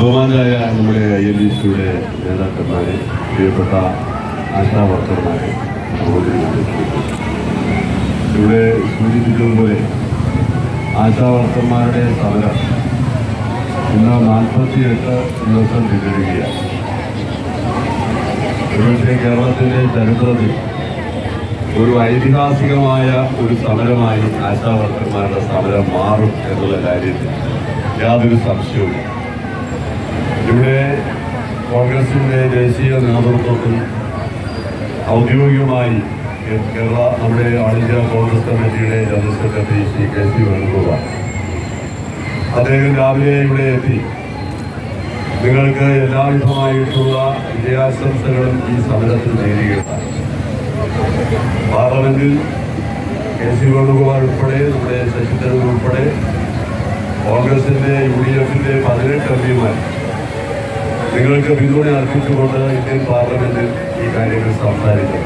ബഹുമാനായ നമ്മുടെ L D സിയുടെ നേതാക്കന്മാരെ പ്രിയപ്പെട്ട ആശാ വർക്കർമാരെ സഹോദരിമാരെ ഇവിടെ സൂചിപ്പിച്ചതുപോലെ ആശാ വർക്കർമാരുടെ സമരം ഇന്ന് നാൽപ്പത്തിയെട്ട് ദിവസം പിന്നിടുകയാണ്. ഒരുപക്ഷെ കേരളത്തിന്റെ ചരിത്രത്തിൽ ഒരു ഐതിഹാസികമായ ഒരു സമരമായി ആശാ വർക്കർമാരുടെ സമരം മാറും എന്നുള്ള കാര്യത്തിൽ യാതൊരു സംശയവും ഇവിടെ കോൺഗ്രസിന്റെ ദേശീയ നേതൃത്വത്തിൽ ഔദ്യോഗികമായി കേരള നമ്മുടെ ഓൾ ഇന്ത്യ കോൺഗ്രസ് കമ്മിറ്റിയുടെ general secretary Shri K C Venugopal. അദ്ദേഹം രാവിലെ ഇവിടെ എത്തി. നിങ്ങൾക്ക് എല്ലാവിധമായിട്ടുള്ള വിജയാശംസകളും ഈ സമരത്തിൽ നേരുകയുണ്ടായി പാർലമെന്റിൽ കെ സി വേണുഗോപാൽ ഉൾപ്പെടെ നമ്മുടെ ശശി തരൂർ ഉൾപ്പെടെ കോൺഗ്രസിന്റെ യു ഡി എഫിന്റെ പതിനെട്ട് എം പിമാർ നിങ്ങൾക്ക് പിന്തുണ അർപ്പിച്ചുകൊണ്ട് ഇന്ത്യൻ പാർലമെന്റിൽ ഈ കാര്യങ്ങൾ സംസാരിക്കും.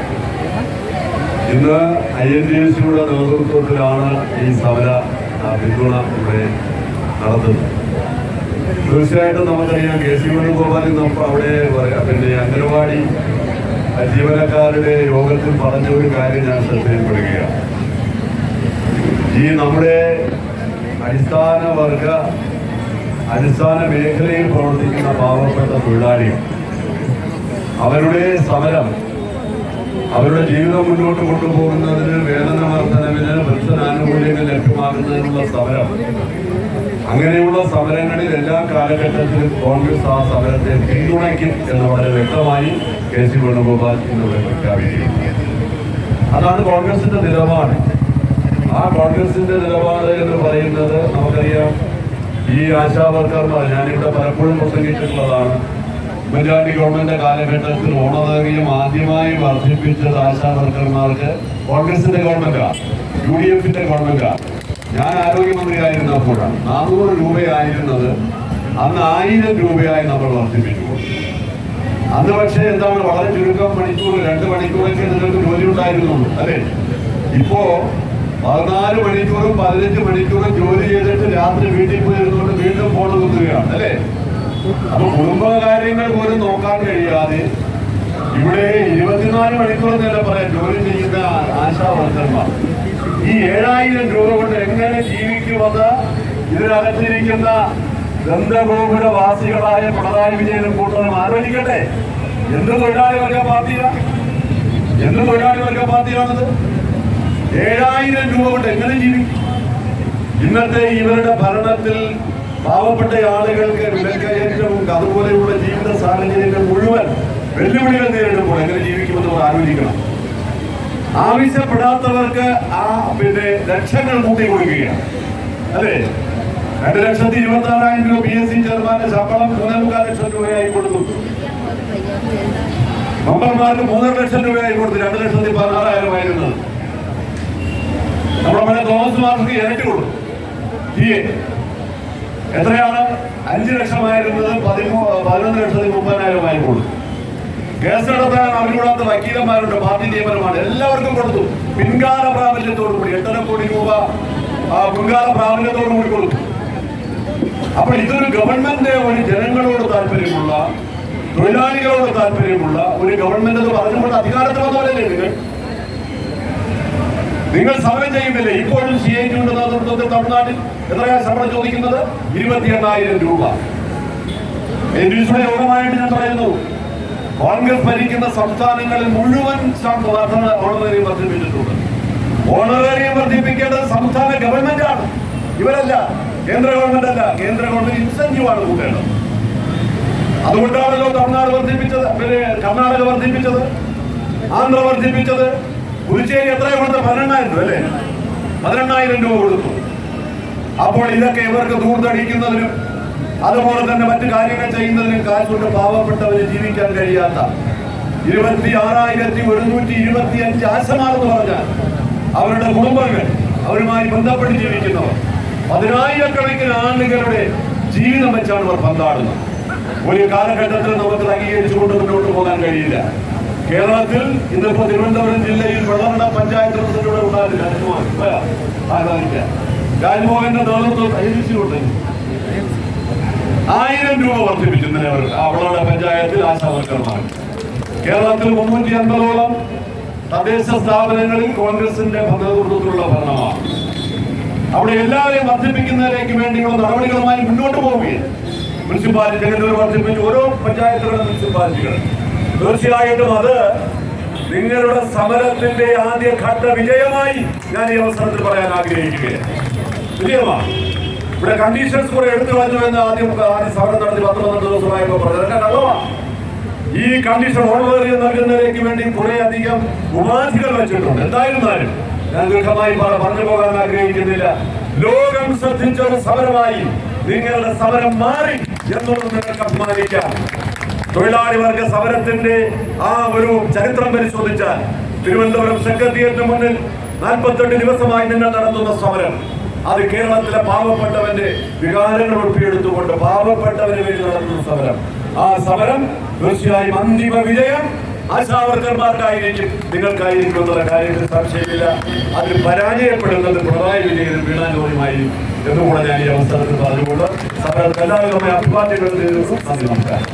ഇന്ന് ഐ എൻ ഡി എസ് സിയുടെ നേതൃത്വത്തിലാണ് ഈ സമര പിന്തുണ ഇവിടെ നടത്തുന്നത്. തീർച്ചയായിട്ടും നമുക്കറിയാം കെ സി വേണുഗോപാൽ നമ്മൾ അവിടെ പിന്നെ അംഗനവാടി ജീവനക്കാരുടെ യോഗത്തിൽ പറഞ്ഞ ഒരു കാര്യം ഞാൻ ശ്രദ്ധയിൽപ്പെടുകയാണ്. ഈ നമ്മുടെ അടിസ്ഥാന വർഗ അടിസ്ഥാന മേഖലയിൽ പ്രവർത്തിക്കുന്ന പാവപ്പെട്ട തൊഴിലാളികൾ. അവരുടെ സമരം അവരുടെ ജീവിതം മുന്നോട്ട് കൊണ്ടുപോകുന്നതിന് വേതന വർധനവിന് ആനുകൂല്യങ്ങൾ ലഭ്യമാകുന്നതിനുള്ള സമരം. അങ്ങനെയുള്ള സമരങ്ങളിൽ എല്ലാ കാലഘട്ടത്തിലും കോൺഗ്രസ് ആ സമരത്തെ പിന്തുണയ്ക്കും എന്ന് വളരെ വ്യക്തമായി കെ സി വേണുഗോപാൽ ഇന്നിവിടെ പ്രഖ്യാപിച്ചിരിക്കുന്നത് അതാണ് കോൺഗ്രസിന്റെ നിലപാട്. ആ കോൺഗ്രസിന്റെ നിലപാട് എന്ന് പറയുന്നത് നമുക്കറിയാം ഈ ആശാവർക്കർമാർ ഞാനിവിടെ പലപ്പോഴും പ്രസംഗിച്ചിട്ടുള്ളതാണ്. ഉമ്മൻചാണ്ടി ഗവൺമെന്റ് കാലഘട്ടത്തിൽ ഓണറേറിയം ആദ്യമായി വർദ്ധിപ്പിച്ചത് ആശാവർക്കർമാർക്ക് കോൺഗ്രസിന്റെ ഗവൺമെന്റാണ് യു ഡി എഫിന്റെ ഗവൺമെന്റാണ് ഞാൻ ആരോഗ്യമന്ത്രിയായിരുന്നപ്പോഴാണ് നാനൂറ് രൂപയായിരുന്നത്. അന്ന് ആയിരം രൂപയായി നമ്മൾ വർദ്ധിപ്പിച്ചു. അന്ന് പക്ഷേ എന്താണ് വളരെ ചുരുക്കം മണിക്കൂർ രണ്ട് മണിക്കൂറൊക്കെ നിങ്ങൾക്ക് ജോലി ഉണ്ടായിരുന്നുള്ളൂ അല്ലേ? ഇപ്പോ പതിനാല് മണിക്കൂറും പതിനഞ്ച് മണിക്കൂറും ജോലി ചെയ്തിട്ട് രാത്രി വീട്ടിൽ പോയി ഇരുന്നുകൊണ്ട് വീണ്ടും ഫോൺ കുത്തുകയാണ് അല്ലേ? അപ്പൊ കുടുംബകാര്യങ്ങൾ പോലും നോക്കാൻ കഴിയാതെ ഇവിടെ ഇരുപത്തിനാല് മണിക്കൂർ തന്നെ പറയാം ജോലി ചെയ്യുന്ന ആശാ വർക്കർമാർ. ഈ ഏഴായിരം രൂപ കൊണ്ട് എങ്ങനെ ജീവിക്കുമെന്ന് ഇതിനകത്തിരിക്കുന്ന ദന്തഗോപുര വാസികളായ പിണറായി വിജയനും കൂട്ടരും ആലോചിക്കട്ടെ. എന്ത് തൊഴിലാളി വർഗ പാർട്ടിയാണ് എന്ത് തൊഴിലാളി വർഗ പാർട്ടിയാണത്? ഏഴായിരം രൂപ കൊണ്ട് എങ്ങനെ ജീവിക്കും? ഇന്നത്തെ ഇവരുടെ ഭരണത്തിൽ പാവപ്പെട്ട ആളുകൾക്ക് വിലക്കയറ്റവും അതുപോലെയുള്ള ജീവിത സാഹചര്യങ്ങൾ മുഴുവൻ വെല്ലുവിളികൾ നേരിടുമ്പോൾ എങ്ങനെ ജീവിക്കുമെന്ന് നമ്മൾ ആലോചിക്കണം. ആവശ്യപ്പെടാത്തവർക്ക് ആ പിന്നെ ലക്ഷങ്ങൾ കൂട്ടി കൊടുക്കുകയാണ്. അല്ലേ? രണ്ട് ലക്ഷത്തി ഇരുപത്തി ആറായിരം രൂപ പി എസ് സി ചെയർമാന്റെ ശമ്പളം മൂന്നേ മുക്കാൽ ലക്ഷം രൂപയായി കൊടുത്തു. മെമ്പർമാർക്ക് മൂന്നര ലക്ഷം രൂപയായി കൊടുത്തു. രണ്ട് ലക്ഷത്തി പതിനാറായിരം ആയിരുന്നത് നമ്മുടെ തോമസ് മാർക്ക് ഇരട്ടി എ എത്രയാണ്? അഞ്ച് ലക്ഷമായിരുന്നത് പതിനൊന്ന് ലക്ഷത്തി മുപ്പതിനായിരമായി കൊടുത്തു കേസ് നടത്താൻ അറിഞ്ഞുകൂടാത്ത വക്കീലന്മാരുണ്ട് പാർട്ടി നിയമനമാണ്. എല്ലാവർക്കും കൊടുത്തു. പിൻകാല പ്രാബല്യത്തോടു കൂടി എട്ടര കോടി രൂപ പിൻകാല പ്രാബല്യത്തോടു കൂടി കൊടുത്തു. അപ്പൊ ഇതൊരു ഗവൺമെന്റ് ഒരു ജനങ്ങളോട് താല്പര്യമുള്ള തൊഴിലാളികളോട് താല്പര്യമുള്ള ഒരു ഗവൺമെന്റ് പറഞ്ഞുകൊണ്ട് അധികാരത്തിൽ വന്നവരല്ലേ നിങ്ങൾ? നിങ്ങൾ സമരം ചെയ്യുന്നില്ലേ? ഇപ്പോഴും സി ഐ ടിയുടെ നേതൃത്വത്തിൽ തമിഴ്നാട്ടിൽ എത്രയാണ് ശമ്പളം ചോദിക്കുന്നത്? ഇരുപത്തി എണ്ണായിരം രൂപ യോഗമായിട്ട് ഞാൻ പറയുന്നു. കോൺഗ്രസ് ഭരിക്കുന്ന സംസ്ഥാനങ്ങളിൽ മുഴുവൻ ഓണറേറിയം വർദ്ധിപ്പിച്ചിട്ടുണ്ട്. ഓണറേറിയം വർദ്ധിപ്പിക്കേണ്ടത് സംസ്ഥാന ഗവൺമെന്റ് ആണ്. ഇവരല്ല കേന്ദ്ര ഗവൺമെന്റ് അല്ല. കേന്ദ്ര ഗവൺമെന്റ് ഇൻസെന്റീവ് ആണ് കൂട്ടേണ്ടത്. അതുകൊണ്ടാണല്ലോ തമിഴ്നാട് വർദ്ധിപ്പിച്ചത് കർണാടക വർദ്ധിപ്പിച്ചത് ആന്ധ്ര വർദ്ധിപ്പിച്ചത്. പുതുച്ചേരി എത്ര കൊടുത്ത് പതിനെണ്ണായിരം രൂപ അല്ലേ? പതിനെണ്ണായിരം രൂപ കൊടുത്തു. അപ്പോൾ ഇതൊക്കെ ഇവർക്ക് ദൂർത്തടിക്കുന്നതിനും അതുപോലെ തന്നെ മറ്റു കാര്യങ്ങൾ ചെയ്യുന്നതിനും കാശുകൊണ്ട് പാവപ്പെട്ടവര് ജീവിക്കാൻ കഴിയാത്ത ഇരുപത്തി ആറായിരത്തി ഒരുന്നൂറ്റി ഇരുപത്തി അഞ്ച് ആശമാണെന്ന് പറഞ്ഞാൽ അവരുടെ കുടുംബങ്ങൾ അവരുമായി ബന്ധപ്പെട്ട് ജീവിക്കുന്നവർ പതിനായിരക്കണക്കിന് ആളുകളുടെ ജീവിതം വെച്ചാണ് അവർ പന്താടുന്നത്. ഒരു കാലഘട്ടത്തിൽ നമുക്ക് അംഗീകരിച്ചുകൊണ്ട് മുന്നോട്ട് പോകാൻ കഴിയില്ല. കേരളത്തിൽ ഇന്നിപ്പോ തിരുവനന്തപുരം ജില്ലയിൽ വെള്ളമിട പഞ്ചായത്ത് പ്രസിഡന്റ് ഉണ്ടായിരുന്നു രാജ്മോഹൻ? ആ. രാജ്മോഹന്റെ നേതൃത്വം അയച്ചിട്ടുണ്ട് ആയിരം രൂപ വർദ്ധിപ്പിച്ചു ഇന്നലെ അവർ അവളുടെ പഞ്ചായത്തിൽ ആശാവർക്കർമാർ. കേരളത്തിൽ മുന്നൂറ്റി അൻപതോളം തദ്ദേശ സ്ഥാപനങ്ങളിൽ കോൺഗ്രസിന്റെ നേതൃത്വത്തിലുള്ള ഭരണമാണ്. അവിടെ എല്ലാവരെയും വർദ്ധിപ്പിക്കുന്നതിലേക്ക് വേണ്ടിയുള്ള നടപടികളുമായി മുന്നോട്ട് പോവുകയാണ്. മുനിസിപ്പാലിറ്റി വർദ്ധിപ്പിച്ച് വർദ്ധിപ്പിച്ചു. ഓരോ പഞ്ചായത്തുകളും മുനിസിപ്പാലിറ്റികൾ. തീർച്ചയായിട്ടും അത് നിങ്ങളുടെ സമരത്തിന്റെ ആദ്യ ഘട്ട വിജയമായി ഞാൻ ഈ അവസരത്തിൽ പറയാൻ ആഗ്രഹിക്കുകയാണ്. ഇവിടെ കണ്ടീഷൻസ് കുറെ എടുത്തു കളഞ്ഞു എന്ന് ആദ്യം ആദ്യം സമരം നടത്തി പത്ത് പന്ത്രണ്ട് ദിവസമായപ്പോൾ പ്രചരണം ഈ കണ്ടീഷൻ ഓണറേറിയ നൽകുന്നതിലേക്ക് വേണ്ടി കുറെ അധികം ഉപാധികൾ വെച്ചിട്ടുണ്ട്. എന്തായിരുന്നാലും ഞാൻ ദീർഘമായി പറഞ്ഞു പോകാൻ ആഗ്രഹിക്കുന്നില്ല. ലോകം ശ്രദ്ധിച്ച ഒരു സമരമായി നിങ്ങളുടെ സമരം മാറി എന്നുള്ളത് നിങ്ങൾക്ക് അഭിമാനിക്കാം. തൊഴിലാളി വർഗ സമരത്തിന്റെ ആ ഒരു ചരിത്രം പരിശോധിച്ചാൽ തിരുവനന്തപുരം സെക്രട്ടേറിയറ്റിന് മുന്നിൽ നാൽപ്പത്തെട്ട് ദിവസമായി നിങ്ങൾ നടത്തുന്ന സമരം അത് കേരളത്തിലെ പാവപ്പെട്ടവന്റെ വികാരങ്ങൾ ഒപ്പിയെടുത്തുകൊണ്ട് പാവപ്പെട്ടവന് വേണ്ടി നടത്തുന്ന സമരം. ആ സമരം തീർച്ചയായും അന്തിമ വിജയം ആശാവർക്കർമാർക്കായിരിക്കും നിങ്ങൾക്കായിരിക്കും എന്നുള്ള കാര്യത്തിൽ സംശയമില്ല. അതിൽ പരാജയപ്പെടുന്നത് പിണറായി വിജയനും വീണാജോറിയുമായി എന്നുകൂടെ ഞാൻ ഈ അവസരത്തിൽ പറഞ്ഞുകൊണ്ട് സമരത്തിൽ എല്ലാവരും അഭിവാദ്യങ്ങൾ നന്ദി നമസ്കാരം.